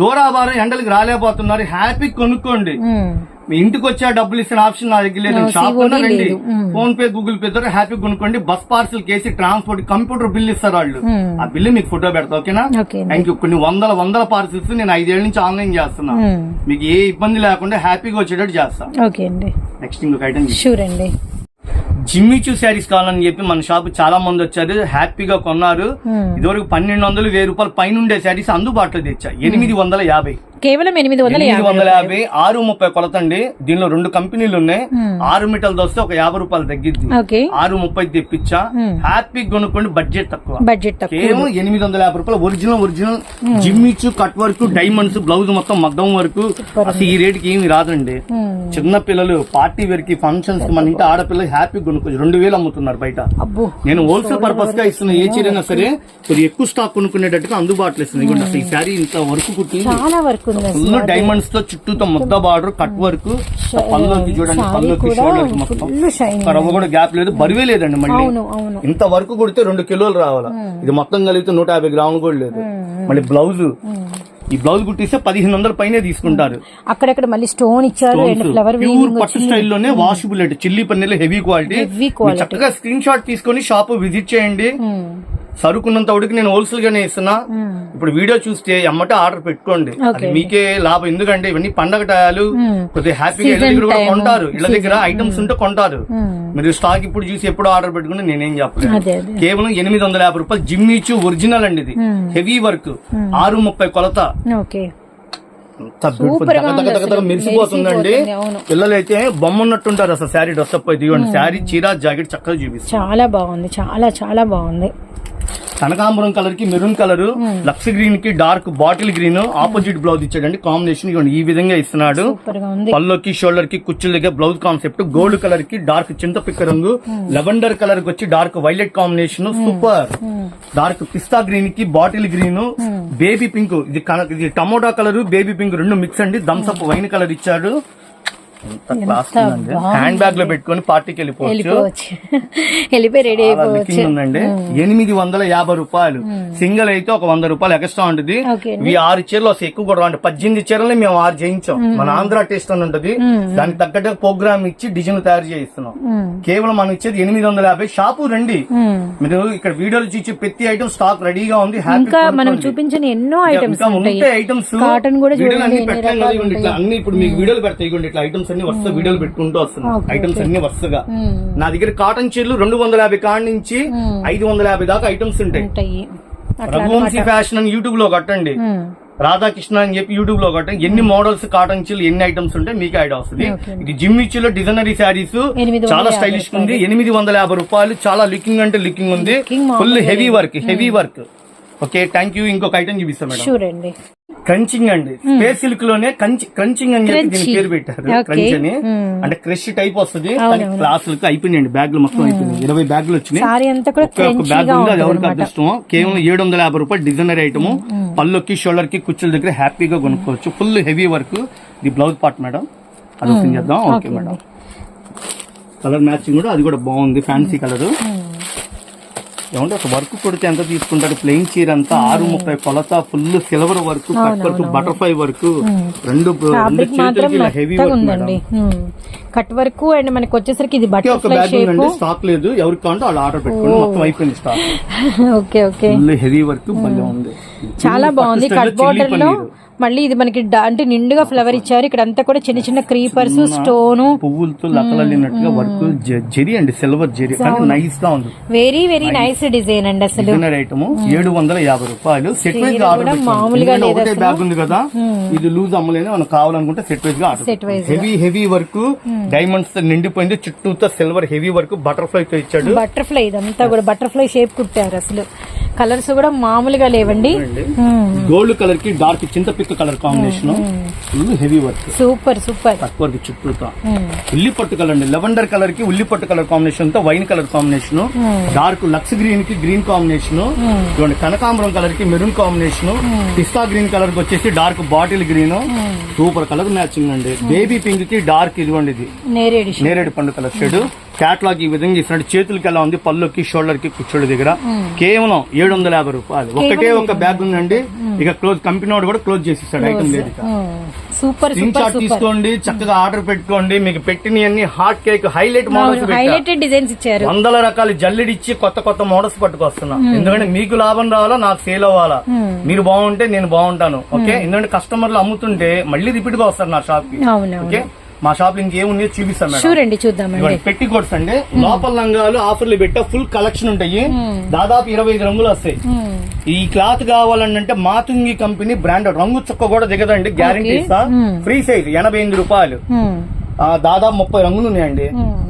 దూరాభారం ఎండలకు రాలేకపోతున్నారు. హ్యాపీ కొనుక్కోండి. మీ ఇంటికి వచ్చా డబ్బులు ఇస్తున్న ఆప్షన్ నా దగ్గర లేదు. షాప్ రండి. ఫోన్ పే గూగుల్ పే ద్వారా హ్యాపీ కొనుక్కోండి. బస్ పార్సల్ కేసి ట్రాన్స్పోర్ట్ కంప్యూటర్ బిల్ ఇస్తారు వాళ్ళు. ఆ బిల్లు మీకు ఫోటో పెడతా ఓకేనా ఓకే ఇంక కొన్ని వందల వందల పార్సల్స్ నేను ఐదేళ్ళ నుంచి ఆన్లైన్ చేస్తున్నా. మీకు ఏ ఇబ్బంది లేకుండా హ్యాపీగా వచ్చేటట్టు చేస్తా. నెక్స్ట్ ఇంకొక ఐటమ్ షూర్ అండి. జిమ్మిచూ శారీస్ కావాలని చెప్పి మన షాప్ చాలా మంది వచ్చారు. హ్యాపీగా కొన్నారు. ఇదివరకు పన్నెండు వందలు వెయ్యి రూపాయలు పైన ఉండే శారీస్ అందుబాటులో తెచ్చా. ఎనిమిది వందల యాభై. కేవలం ఎనిమిది వందల యాభై వందల యాభై ఆరు ముప్పై కొలతండి. దీనిలో రెండు కంపెనీలు ఉన్నాయి. ఆరు మీటర్లు వస్తే ఒక యాభై రూపాయలు తగ్గిద్ది. ఆరు ముప్పై తెప్పించా. హ్యాపీ కొనుక్కోండి బడ్జెట్ తక్కువ. బడ్జెట్ కేవలం ఎనిమిది వందల యాభై రూపాయలు. Original original. Jimmy Choo cut work diamonds blouse మొత్తం మగ్గం వరకు. అసలు ఈ రేటుకి ఏమి రాదండి. చిన్న పిల్లలు పార్టీ వేర్కి ఫంక్షన్స్కి మన ఇంటి ఆడపిల్లలు హ్యాపీ కొనుక్కోవచ్చు. రెండు వేలు అమ్ముతున్నారు బయట. నేను హోల్సేల్ పర్పస్గా ఇస్తున్నా ఏ చీరైనా సరే కొద్దిగా ఎక్కువ స్టాక్ కొనుక్కునేటట్టుగా అందుబాటులో ఇస్తుంది అసలు ఈ శారీ ఇంత వర్క్ కుట్టి చాలా వర్క్ ఫుల్ డైమండ్స్తో చుట్టూతో ముద్ద బార్డర్ కట్ వర్క్ పల్లోకి చూడండి షోల్డర్ మొత్తం. రవ్వ కూడా గ్యాప్ లేదు బరువే లేదండి మళ్ళీ. ఇంత వరకు కొడితే రెండు కిలోలు రావాలా? ఇది మొత్తం కలిగితే నూట యాభై గ్రాములు కూడా లేదు. మళ్ళీ బ్లౌజ్ ఈ బ్లౌజ్ కుట్టిస్తే పదిహేను వందల పైనే తీసుకుంటారు. అక్కడక్కడ మళ్ళీ స్టోన్ ఇచ్చారు ఫ్లవర్ ప్యూర్ పట్టు స్టైల్లోనే వాషబుల్ అంటే చిల్లీ పన్నీర్ హెవీ క్వాలిటీ. చక్కగా స్క్రీన్ షాట్ తీసుకొని షాప్ విజిట్ చేయండి. సరుకున్నంత ఉడికి నేను హోల్సేల్ గానే ఇస్తున్నా. ఇప్పుడు వీడియో చూస్తే ఎమ్మటే ఆర్డర్ పెట్టుకోండి. అది మీకే లాభం. ఎందుకంటే ఇవన్నీ పండగ టయాలు కొద్దిగా హ్యాపీగా ఇళ్ళ దగ్గర కూడా కొంటారు. ఇళ్ళ దగ్గర ఐటమ్స్ ఉంటే కొంటారు. మీరు స్టాక్ ఇప్పుడు చూసి ఎప్పుడు ఆర్డర్ పెట్టుకుని నేనేం చెప్పలేదు కేవలం ఎనిమిది వందల యాభై రూపాయలు జిమ్మిచ్చు ఒరిజినల్ అండి ఇది. హెవీ వర్క్ ఆరు ముప్పై కొలత. మెరిసిపోతుందండి. పిల్లలు అయితే బొమ్మ ఉన్నట్టుంటారు అసలు శారీ డ్రెస్ అప్ ఇదిగోండి శారీ చీర జాకెట్ చక్కగా చూపిస్తుంది. చాలా బాగుంది. చాలా చాలా బాగుంది. కనకాంబరం కలర్కి మెరూన్ కలర్ లక్స్ గ్రీన్కి dark bottle green opposite blouse ఇచ్చాడండి. కాంబినేషన్ ఇవ్వండి. ఈ విధంగా ఇస్తున్నాడు. పల్లోకి షోల్డర్కి కుచ్చుల దగ్గర బ్లౌజ్ కాన్సెప్ట్ గోల్డ్ కలర్కి డార్క్ చింతపిక్క రంగు లెవెండర్ కలర్కి వచ్చి dark violet combination super. Dark పిస్తా గ్రీన్కి బాటిల్ గ్రీన్ బేబీ పింక్ ఇది టమోటా కలర్ బేబీ పింక్ రెండు మిక్స్ అండి. థమ్స్ అప్ వైన్ కలర్ ఇచ్చాడు. హ్యాండ్ బ్యాగ్లో పెట్టుకొని పార్టీకి వెళ్ళిపోవచ్చు. వెళ్ళిపోయి రెడీ అయిపోవచ్చు. ఉందండి. ఎనిమిది వందల యాభై రూపాయలు. సింగిల్ అయితే ఒక వంద రూపాయలు ఎక్స్ట్రా ఉంటుంది. ఇవి ఆరు చీరలు వస్తాయి ఎక్కువ కూడా అంటే పద్దెనిమిది చీరలు మేము ఆరు చేయించాం. మన ఆంధ్ర టేస్ట్ అని ఉంటది. దానికి తగ్గట్టుగా ప్రోగ్రామ్ ఇచ్చి డిజైన్ తయారు చేయిస్తున్నాం. కేవలం మనం ఇచ్చేది ఎనిమిది వందల యాభై. షాపు రండి. మీరు ఇక్కడ వీడియోలు చూసి ప్రతి ఐటమ్ స్టాక్ రెడీగా ఉంది. హ్యాపీ ఇంకా మనం చూపించిన ఎన్నో ఐటమ్స్ ఉంటాయి. ఉంటే ఐటమ్స్ కాటన్ కూడా అన్ని ఇట్లా ఇప్పుడు మీకు వీడియోలు పెడతాయి ఇట్లా ఐటమ్స్ అన్ని వరుస వీడియోలు పెట్టుకుంటూ వస్తున్నాం. Okay, ఐటమ్స్ అన్ని వరుసగా. నా దగ్గర కాటన్ చీరలు రెండు వందల యాభై కాడ నుంచి ఐదు వందల యాభై దాకా ఐటమ్స్ ఉంటాయి. ఉంటాయి. రఘువంశీ ఫ్యాషన్ అని యూట్యూబ్లో కొట్టండి. రాధాకృష్ణ అని చెప్పి యూట్యూబ్లో కొట్టండి. ఎన్ని మోడల్స్ కాటన్ చీలు ఎన్ని ఐటమ్స్ ఉంటే మీకు ఐడియా వస్తుంది. ఇది జిమ్మిచీలో డిజైనరీ శారీస్ చాలా స్టైలిష్ ఉంది. ఎనిమిది వందల యాభై రూపాయలు. చాలా లుకింగ్ అంటే లుకింగ్ ఉంది. Full heavy work heavy work okay thank you ఇంకొక ఐటమ్ చూపిస్తాం మేడం క్రంచింగ్ అండి. స్పేస్ సిల్క్లోనే క్రంచింగ్ అని చెప్పి దీని. పేరు పెట్టారు. క్రంచ్ అని. అంటే క్రష్ టైప్ వస్తుంది క్లాసులకు అయిపోయినాయండి. బ్యాగులు మొత్తం అయిపోయింది ఇరవై బ్యాగులు వచ్చినాయి. బ్యాగ్ ఉంది? అది ఎవరికి అదృష్టం కేవలం ఏడు వందల యాభై రూపాయలు డిజైనర్ ఐటమ్. పళ్ళుకి షోల్డర్కి కుచ్చుల దగ్గర హ్యాపీగా కొనుక్కోవచ్చు. Full heavy work. ఇది బ్లౌజ్ పార్ట్ మేడం. అది ఓపెన్ చేద్దాం. Okay madam. కలర్ మ్యాచింగ్ కూడా అది కూడా బాగుంది. Fancy colour. ఏమంటే ఒక వర్క్ కొడితే ఎంత తీసుకుంటారు? ప్లెయిన్ చీర అంతా ఆరు ముప్పై కొలత full silver work cut work butterfly work రెండు రెండు ఫ్యాబ్రిక్ మాత్రం చేతులకి ఇలా heavy work madam cut work and మనకి వచ్చేసరికి ఇది బటర్ఫ్లై షేప్ స్టాక్ లేదు. ఎవరికి కావాలంటే వాళ్ళు ఆర్డర్ పెట్టుకోండి. మొత్తం అయిపోయింది stock okay okay. Full heavy work భలే ఉంది. చాలా బాగుంది. కట్ బార్డర్లో. మళ్ళీ ఇది మనకి అంటే నిండుగా ఫ్లవర్ ఇచ్చారు. ఇక్కడ అంతా కూడా చిన్న చిన్న క్రీపర్స్ స్టోన్ పువ్వులతో లతలల్లినట్టుగా వర్క్ జెరీ అండి సిల్వర్ జెరీ. నైస్గా ఉంది. వెరీ వెరీ నైస్ డిజైన్ అండి అసలు. ఐటమ్ ఏడు వందల యాభై రూపాయలు. సెట్ వైజ్ మామూలుగా ఒకటే. బ్యాగ్ ఉంది కదా. ఇది లూజ్ అమ్మలేని మనం కావాలనుకుంటే సెట్ వైజ్గా హెవీ హెవీ వర్క్ డైమండ్స్తో నిండిపోయింది. చుట్టూతో సిల్వర్ హెవీ వర్క్ బటర్ఫ్లై తో ఇచ్చాడు. బటర్ఫ్లై ఇదంతా కూడా బటర్ఫ్లై షేప్ కుట్టారు అసలు. కలర్స్ కూడా మామూలుగా లేవండి. గోల్డ్ కలర్కి dark చింతపిక్క colour combination full heavy work. Super super. తక్కువ చుట్టూతో. ఉల్లి పట్టు కలర్ అండి. లెవెండర్ కలర్కి ఉల్లి పట్టు కలర్ కాంబినేషన్తో wine colour combination. Dark Lux గ్రీన్కి గ్రీన్ కాంబినేషన్. ఇటువంటి కనకాంబరం కలర్కి మెరూన్ కాంబినేషన్. పిస్తా గ్రీన్ కలర్కి వచ్చేసి dark bottle green. Super colour matching అండి. బేబీ పింక్కి డార్క్ ఇదిగోండి ఇది. నేరేడి నేరేడు పండు కలర్ షేడ్. క్యాట్లాగ్ ఈ విధంగా ఇస్తున్నాడు చేతులకి ఎలా ఉంది? పళ్ళుకి షోల్డర్కి కుచ్చోడు దగ్గర కేవలం ఏడు వందల యాభై రూపాయలు. ఒకటే ఒక బ్యాగ్ ఉందండి. ఇక క్లోజ్ కంపెనీ వాడు కూడా క్లోజ్ చేసిస్తాడు. ఐటమ్ లేదు. సూపర్ స్క్రీన్ షాట్ తీసుకోండి. చక్కగా ఆర్డర్ పెట్టుకోండి. మీకు పెట్టినవన్నీ hot cake highlight models highlighted designs ఇచ్చారు. వందల రకాల జల్లెడిచ్చి కొత్త కొత్త మోడల్స్ పట్టుకొస్తున్నా. ఎందుకంటే మీకు లాభం రావాలా నాకు సేల్ అవ్వాలా? మీరు బాగుంటే నేను బాగుంటాను. ఓకే? ఎందుకంటే కస్టమర్లు అమ్ముతుంటే మళ్ళీ రిపీట్గా వస్తారు నా షాప్కి ఓకే? మా షాప్లో ఇంకేముంది చూపిస్తాను మేడం. షూర్ అండి చూద్దామండి. ఇదిగోండి, పెట్టి కోట్స్ అండి లోపల లంగాలు ఆఫర్లు పెట్టా ఫుల్ కలెక్షన్ ఉంటాయి. దాదాపు ఇరవై ఐదు రంగులు వస్తాయి. ఈ క్లాత్ కావాలంటే మాతుంగి కంపెనీ బ్రాండ్. రంగు చుక్క కూడా దిగదండి గ్యారంటీ ఇస్తా. ఫ్రీ సైజ్ ఎనభై ఎనిమిది రూపాయలు. దాదాపు ముప్పై రంగులు ఉన్నాయండి.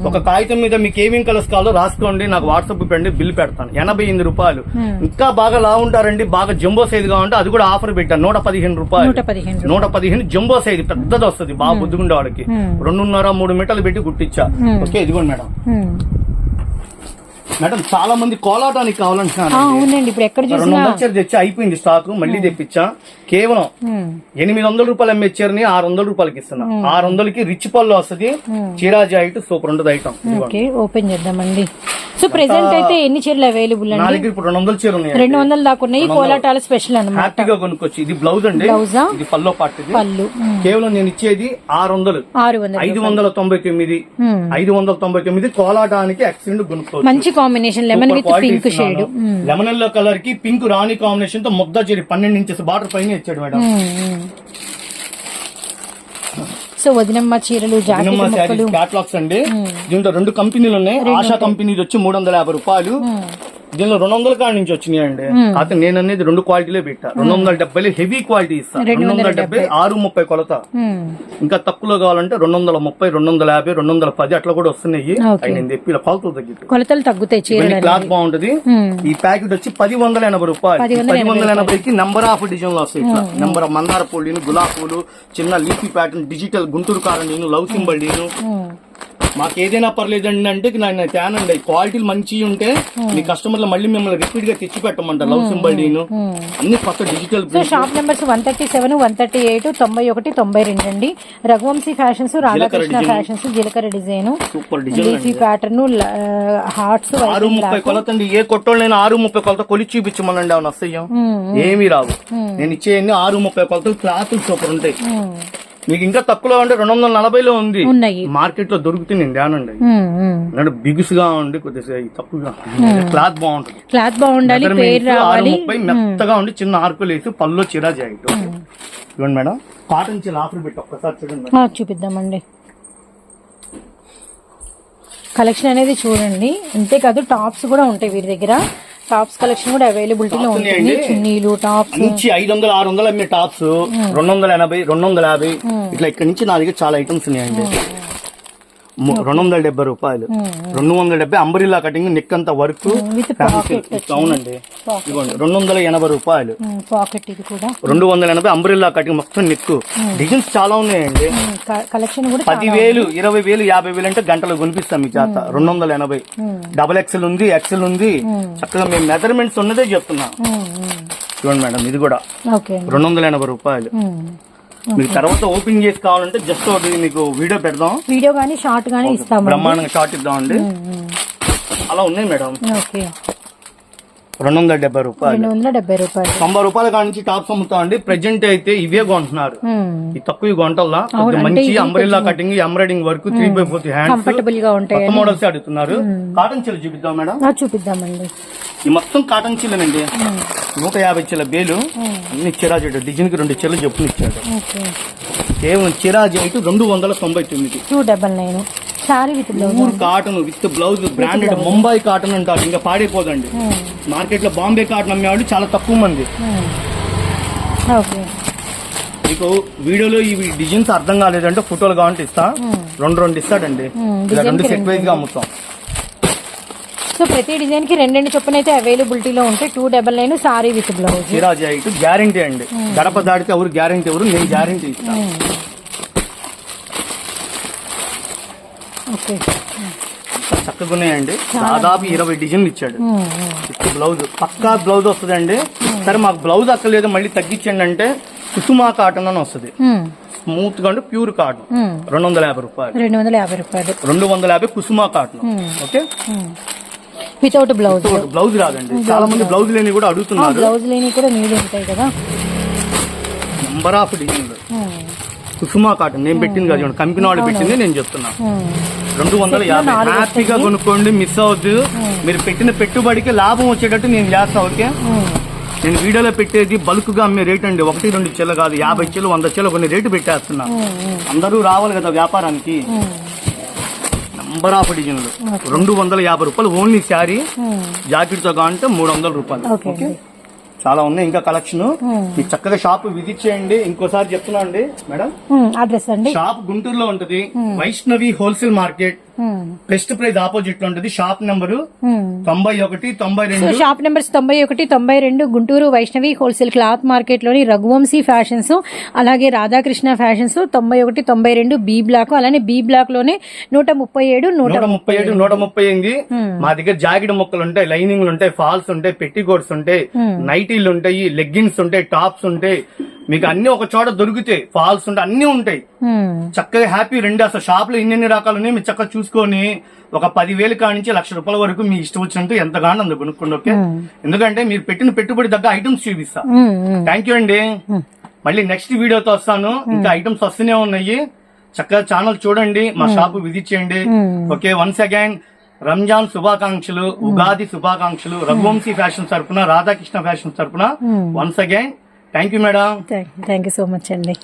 ఒక కాగితం మీద మీకు ఏమేం కలర్స్ కావాలో రాసుకోండి నాకు వాట్సాప్ పెట్టండి బిల్ పెడతాను. ఎనభై ఎనిమిది రూపాయలు. ఇంకా బాగా లా ఉంటారండి బాగా జంబో సైజ్గా ఉంటే అది కూడా ఆఫర్ పెట్టాను. నూట పదిహేను రూపాయలు. నూట పదిహేను జంబో సైజ్ పెద్దది వస్తుంది బాగా బుద్ధిగుండే వాళ్ళకి రెండున్నర మూడు మీటర్లు పెట్టి కుట్టించా. ఓకే ఇదిగోండి మేడం. మేడం చాలా మంది కోలాటానికి కావాలంటున్నారు అవునండి. ఇప్పుడు ఎక్కడ రెండు చూసినా వందల చీర తెచ్చి అయిపోయింది స్టాక్ మళ్ళీ తెప్పించా. కేవలం. ఎనిమిది వందల రూపాయలు అమ్మే చీరని ఆరు వందల రూపాయలకి ఇస్తున్నా. ఆరు వందలకి రిచ్ పళ్ళు వస్తుంది. చీరా జాయిట్ సూపర్ ఉంటుంది ఐటమ్ ఓపెన్ చేద్దామండి. సో ప్రెసెంట్ అయితే ఎన్ని చీరలు అవైలబుల్ నా అండి? దగ్గర ఇప్పుడు రెండు వందల చీర ఉన్నాయి రెండు వందల దాకా ఉన్నాయి. కోలాటాల స్పెషల్ అన్నమాట. హ్యాపీగా కొనుక్కొచ్చి ఇది బ్లౌజ్ అండి. బ్లౌజా? ఇది పల్లో పార్ట్ ఇది. పళ్ళు. కేవలం నేను ఇచ్చేది ఆరు వందలు. ఆరు వందలు ఐదు వందల తొంభై తొమ్మిది. మ్మ్. ఐదు వందల తొంభై తొమ్మిది కోలాటానికి కొనుక్కోవచ్చు. మంచి combination lemon with pink shade lemon yellow కలర్కి పింక్ రాణి కాంబినేషన్తో ముద్ద చెరి పన్నెండు ఇంచెస్ బార్డర్ పైన ఇచ్చాడు మేడం. సో వదినమ్మ చీరలు జాకెట్ సినిమా ముక్కలు. శారీస్ క్యాటలాగ్స్ అండి దీంట్లో రెండు కంపెనీలు ఉన్నాయి. ఆశా కంపెనీది వచ్చి మూడు వందల యాభై రూపాయలు. దీనిలో రెండు వందల కాడి నుంచి వచ్చినాయి అండి అయితే నేను అనేది రెండు క్వాలిటీలే పెట్టా. రెండు వందల డెబ్బై హెవీ క్వాలిటీ ఇస్తా. రెండు వందల డెబ్బై ఆరు ముప్పై కొలత. ఇంకా తక్కువలో కావాలంటే రెండు వందల ముప్పై రెండు వందల యాభై రెండు వందల పది అట్లా కూడా వస్తున్నాయి. నేను చెప్పి ఇలా కొలతలు తగ్గిట్టు కొలతలు తగ్గుతాయి క్లాత్ బాగుంటది. ఈ ప్యాకెట్ వచ్చి పది వందల ఎనభై రూపాయలు. పది వందల ఎనభైకి నంబర్ ఆఫ్ డిజైన్లు వస్తాయి ఇట్లా. నంబర్ మందార పూలు గులాబ్ పూలు చిన్న లీఫీ ప్యాటర్న్ డిజిటల్ గుంటూరు కారం నేను లవ్ సింబల్ మ్మ్. మాకు ఏదైనా పర్లేదండి అంటే నేను తేనండి. క్వాలిటీలు మంచి ఉంటే మీ కస్టమర్లు మళ్ళీ మిమ్మల్ని రిపీట్గా తెచ్చి పెట్టమంటారు లవ్ సింబల్ నేను అన్ని కొత్త digital shop numbers one thirty seven one thirty eight తొంభై ఒకటి తొంభై రెండు అండి. రఘువంశీ ఫ్యాషన్స్ రాధాకృష్ణ ఫ్యాషన్స్ జీలకర్ర design. Super design pattern hearts ఆరు ముప్పై కొలతండి. ఏ కొట్టోళ్ళైనా ఆరు ముప్పై కొలత కొలి చూపించమనండి అవును వస్తాయి ఏమీ రావు. నేను ఇచ్చేయన్ని ఆరు ముప్పై కొలతలు క్లాత్ సూపర్ ఉంటాయి. మీకు ఇంకా తక్కువలో అంటే రెండు వందల నలభైలో ఉంది. మార్కెట్లో దొరుకుతుంది మ్మ్. అంటే బిగుసుగా ఉండి కొద్దిగా తక్కువగా. క్లాత్ బాగుంటుంది. క్లాత్ బాగుండాలి ముప్పై మెత్తగా ఉండి చిన్న ఆర్కులు వేసి పళ్ళు చిరా జాయింట్ చూడండి మేడం. కాటన్ చీల ఆఫర్ పెట్టి ఒక్కసారి చూడండి చూపిద్దామండి. కలెక్షన్ అనేది చూడండి. అంతేకాదు టాప్స్ కూడా ఉంటాయి వీరి దగ్గర. టాప్స్ కలెక్షన్ కూడా అవైలబిలిటీలో ఉన్నాయండి. చున్నీలు టాప్స్. నుంచి ఐదు వందలు ఆరు వందలు అమ్మే టాప్స్ రెండు వందల ఎనభై రెండు వందల యాభై ఇట్లా ఇక్కడ నుంచి నా దగ్గర చాలా ఐటమ్స్ ఉన్నాయండి. రెండు వందల డెబ్బై రూపాయలు. రెండు వందల డెబ్బై అంబరిల్లా కటింగ్ నెక్ అంత వర్క్ అవునండి. ఇదిగోండి రెండు వందల ఎనభై రూపాయలు. పాకెట్ ఇది కూడా. రెండు వందల ఎనభై అంబరిల్లా కటింగ్ మొత్తం నెక్ డిజైన్స్ చాలా ఉన్నాయండి. కలెక్షన్ కూడా పది వేలు ఇరవై వేలు యాభై వేలు అంటే గంటలు కొనిపిస్తాం మీ చేత. రెండు వందల ఎనభై. డబల్ ఎక్సెల్ ఉంది ఎక్సెల్ ఉంది. చక్కగా మేము మెజర్మెంట్స్ ఉన్నదే చెప్తున్నాం. చూడండి మేడం ఇది కూడా. రెండు వందల ఎనభై రూపాయలు. మీకు తర్వాత ఓపెన్ చేసి కావాలంటే జస్ట్ ఒకటి మీకు వీడియో పెడదాం. వీడియో గానీ షార్ట్ గానీ ఇస్తాము బ్రహ్మాండంగా షార్ట్ ఇద్దామండి. అలా ఉన్నాయి మేడం. ఓకే. రెండు వందల డెబ్బై రూపాయలు. రెండు వందల డెబ్బై రూపాయలు. తొంభై రూపాయల నుంచి టాప్స్ అమ్ముతామండి. ప్రెజెంట్ అయితే ఇవే కొంటున్నారు. ఈ తక్కువ కొంటల్లా? మంచి umbrella cutting embroidering work three by hands కంఫర్టబుల్గా ఉంటాయి మోడల్స్ అడుగుతున్నారు? కాటన్ చీల చూపిద్దాం మేడం. చూపిద్దామండి. ఈ మొత్తం కాటన్ చీలనండి నూట యాభై చీల బేలు అన్ని చిరాజు డిజైన్కి రెండు చీరలు చెప్పులు ఇచ్చాడు. కేవలం చిరాజు అయితే రెండు వందల తొంభై తొమ్మిది. Two double nine. Pure cotton with blouse branded Mumbai cotton అంటారు. ఇంకా పాడైపోదండి. మార్కెట్లో బాంబే కాటన్ అమ్మేవాళ్ళు చాలా తక్కువ మంది. మీకు వీడియోలో ఈ డిజైన్స్ అర్థం కాలేదంటే ఫోటోలు కావాలంటే ఇస్తా. రెండు రెండు ఇస్తాడండి. ఇలా రెండు సెట్ వైజ్గా అమ్ముతాం. సో ప్రతి డిజైన్కి రెండు చొప్పున అయితే అవైలబిలిటీలో ఉంటాయి. Two double nine sari with blouse guarantee అండి. గడప దాడితే ఎవరు గ్యారంటీ ఎవరు నేను గ్యారంటీ ఇస్తాను ఓకే చక్కగా ఉన్నాయండి. దాదాపు ఇరవై డిజైన్లు ఇచ్చాడు. బ్లౌజ్ పక్కా బ్లౌజ్ వస్తుందండి. సరే మాకు బ్లౌజ్ అక్కర్లేదు మళ్ళీ తగ్గించండి అంటే కుసుమా కాటన్ అని వస్తుంది. స్మూత్గా ప్యూర్ కాటన్ రెండు వందల యాభై రూపాయలు. రెండు వందల యాభై రూపాయలు. రెండు వందల యాభై Kusuma cotton okay without blouse. Blouse రాదండి. చాలా మంది బ్లౌజ్ లేని కూడా అడుగుతున్నారు. బ్లౌజ్ లేని కూడా నీళ్ళు ఉంటాయి కదా. నెంబర్ ఆఫ్ డిజైన్లు కుసుమా కాటన్. నేను పెట్టింది కాదు చూడండి, కంపెనీ వాళ్ళు పెట్టింది నేను చెప్తున్నా. రెండు వందల యాభై. హ్యాపీగా కొనుక్కోండి మిస్ అవ్వద్దు మీరు పెట్టిన పెట్టుబడికి లాభం వచ్చేటట్టు నేను చేస్తా ఓకే? నేను వీడియోలో పెట్టేది బల్క్గా అమ్మే రేట్ అండి. ఒకటి రెండు చెల్ల కాదు. యాభై చెల్లు వంద చెల్లు కొన్ని రేటు పెట్టేస్తున్నా. అందరూ రావాలి కదా వ్యాపారానికి. నంబర్ ఆఫ్ డిజైన్లు. రెండు వందల యాభై రూపాయలు ఓన్లీ శారీ జాకెట్తో కావాలంటే మూడు వందల రూపాయలు. ఓకే. చాలా ఉన్నాయి ఇంకా కలెక్షన్. మీకు చక్కగా షాప్ విజిట్ చేయండి. ఇంకోసారి చెప్తున్నా అండి మేడం. అడ్రస్ అండి. షాప్ గుంటూరులో ఉంటది. Vaishnavi wholesale market. Best price ఆపోజిట్లో ఉంటది. షాప్ నెంబరు తొంభై ఒకటి తొంభై రెండు. షాప్ నెంబర్స్ తొంభై ఒకటి తొంభై రెండు గుంటూరు వైష్ణవి హోల్సేల్ క్లాత్ మార్కెట్లోని రఘువంశీ ఫ్యాషన్స్ అలాగే రాధాకృష్ణ ఫ్యాషన్స్ తొంభై ఒకటి తొంభై రెండు బి బ్లాక్ అలానే బి బ్లాక్లోనే నూట ముప్పై ఏడు నూట ముప్పై ఏడు నూట ముప్పై ఎనిమిది. మా దగ్గర జాకెట్ ముక్కలు ఉంటాయి లైనింగ్లు ఉంటాయి ఫాల్స్ ఉంటాయి పెట్టి కోట్స్ ఉంటాయి నైటీలు ఉంటాయి లెగ్గిన్స్ ఉంటాయి టాప్స్ ఉంటాయి. మీకు అన్ని ఒక చోట దొరుకుతాయి ఫాల్స్ ఉంటాయి అన్ని ఉంటాయి. చక్కగా హ్యాపీ రెండు అసలు షాప్లో ఇన్ని రకాలు ఉన్నాయి మీరు చక్కగా చూసుకొని ఒక పదివేలు కాడి నుంచి లక్ష రూపాయల వరకు మీ ఇష్టం వచ్చినట్టు ఎంత గానో అందు కొనుక్కోండి ఓకే? ఎందుకంటే మీరు పెట్టిన పెట్టుబడి తగ్గ ఐటమ్స్ చూపిస్తా. థ్యాంక్ యూ అండి. మళ్ళీ నెక్స్ట్ వీడియోతో వస్తాను. ఇంకా ఐటమ్స్ వస్తూనే ఉన్నాయి. చక్కగా ఛానల్ చూడండి మా షాప్ విజిట్ చేయండి. ఓకే వన్స్ అగైన్ రంజాన్ శుభాకాంక్షలు ఉగాది శుభాకాంక్షలు రఘువంశీ ఫ్యాషన్ తరపున రాధాకృష్ణ ఫ్యాషన్ తరపున once again thank you madam. Thank you so much అండి.